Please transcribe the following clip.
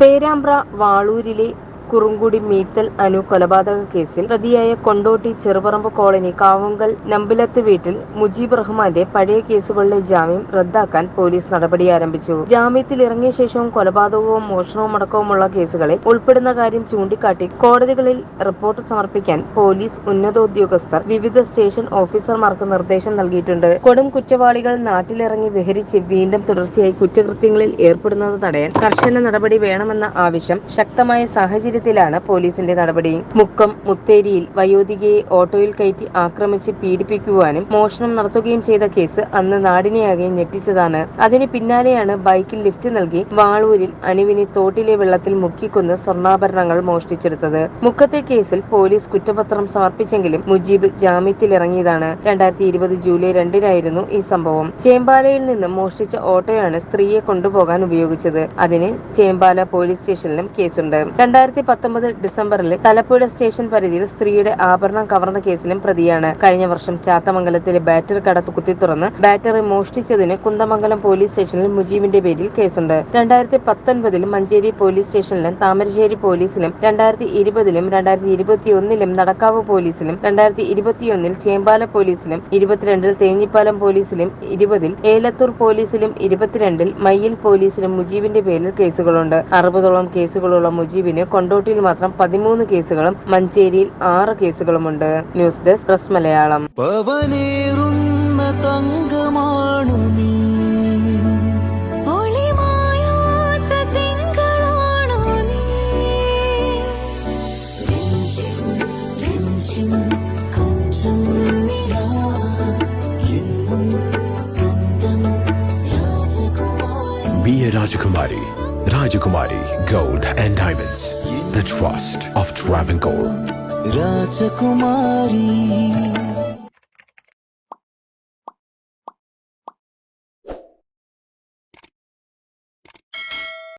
പേരാമ്പ്ര വാളൂരിലെ കുറുങ്കുടി മീത്തൽ അനു കൊലപാതക കേസിൽ പ്രതിയായ കൊണ്ടോട്ടി ചെറുപറമ്പ് കോളനി കാവുങ്കൽ നമ്പിലത്ത് വീട്ടിൽ മുജീബ് റഹ്മാന്റെ പഴയ കേസുകളിലെ ജാമ്യം റദ്ദാക്കാൻ പോലീസ് നടപടി ആരംഭിച്ചു. ജാമ്യത്തിൽ ഇറങ്ങിയ ശേഷവും കൊലപാതകവും മോഷണവും അടക്കവുമുള്ള കേസുകളിൽ ഉൾപ്പെടുന്ന കാര്യം ചൂണ്ടിക്കാട്ടി കോടതികളിൽ റിപ്പോർട്ട് സമർപ്പിക്കാൻ പോലീസ് ഉന്നതോദ്യോഗസ്ഥർ വിവിധ സ്റ്റേഷൻ ഓഫീസർമാർക്ക് നിർദ്ദേശം നൽകിയിട്ടുണ്ട്. കൊടും കുറ്റവാളികൾ നാട്ടിലിറങ്ങി വിഹരിച്ച് വീണ്ടും തുടർച്ചയായി കുറ്റകൃത്യങ്ങളിൽ ഏർപ്പെടുന്നത് തടയാൻ കർശന നടപടി വേണമെന്ന ആവശ്യം ശക്തമായ സാഹചര്യത്തിലാണ് പോലീസിന്റെ നടപടി. മുക്കം മുത്തേരിയിൽ വയോധികയെ ഓട്ടോയിൽ കയറ്റി ആക്രമിച്ച് പീഡിപ്പിക്കുവാനും മോഷണം നടത്തുകയും ചെയ്ത കേസ് അന്ന് നാടിനെയാകെ ഞെട്ടിച്ചതാണ്. അതിന് പിന്നാലെയാണ് ബൈക്കിൽ ലിഫ്റ്റ് നൽകി വാളൂരിൽ അനുവിനെ തോട്ടിലെ വെള്ളത്തിൽ മുക്കിക്കൊന്ന് സ്വർണാഭരണങ്ങൾ മോഷ്ടിച്ചെടുത്തത്. മുക്കത്തെ കേസിൽ പോലീസ് കുറ്റപത്രം സമർപ്പിച്ചെങ്കിലും മുജീബ് ജാമ്യത്തിലിറങ്ങിയതാണ്. രണ്ടായിരത്തി ഇരുപത് ജൂലൈ രണ്ടിനായിരുന്നു ഈ സംഭവം. ചേമ്പാലയിൽ നിന്ന് മോഷ്ടിച്ച ഓട്ടോയാണ് സ്ത്രീയെ കൊണ്ടുപോകാൻ ഉപയോഗിച്ചത്. അതിന് ചേമ്പാല പോലീസ് സ്റ്റേഷനിലും കേസുണ്ട്. രണ്ടായിരത്തി പത്തൊമ്പത് ഡിസംബറിൽ തലപ്പുഴ സ്റ്റേഷൻ പരിധിയിൽ സ്ത്രീയുടെ ആഭരണം കവർന്ന കേസിലും പ്രതിയാണ്. കഴിഞ്ഞ വർഷം ചാത്തമംഗലത്തിലെ ബാറ്ററി കട കുത്തി തുറന്ന് ബാറ്ററി മോഷ്ടിച്ചതിന് കുന്തമംഗലം പോലീസ് സ്റ്റേഷനിൽ മുജീബിന്റെ പേരിൽ കേസുണ്ട്. രണ്ടായിരത്തി പത്തൊൻപതിൽ മഞ്ചേരി പോലീസ് സ്റ്റേഷനിലും താമരശ്ശേരി പോലീസിലും രണ്ടായിരത്തി ഇരുപതിലും രണ്ടായിരത്തി ഇരുപത്തിയൊന്നിലും നടക്കാവ് പോലീസിലും രണ്ടായിരത്തി ഇരുപത്തിയൊന്നിൽ ചേമ്പാല പോലീസിലും ഇരുപത്തിരണ്ടിൽ തേഞ്ഞിപ്പാലം പോലീസിലും ഇരുപതിൽ ഏലത്തൂർ പോലീസിലും ഇരുപത്തിരണ്ടിൽ മയ്യിൽ പോലീസിലും മുജീബിന്റെ പേരിൽ കേസുകളുണ്ട്. അറുപതോളം കേസുകളുള്ള മുജീബിന് കൊണ്ടോട്ടിയിൽ മാത്രം പതിമൂന്ന് കേസുകളും മഞ്ചേരിയിൽ ആറ് കേസുകളുമുണ്ട് ന്യൂസ് ഡെസ്ക് പ്രസ് മലയാളം രാജകുമാരി തങ്കമാണു നീ Be a Rajakumari. Rajakumari Gold and Diamonds. Trust of Travancore. Rajakumari.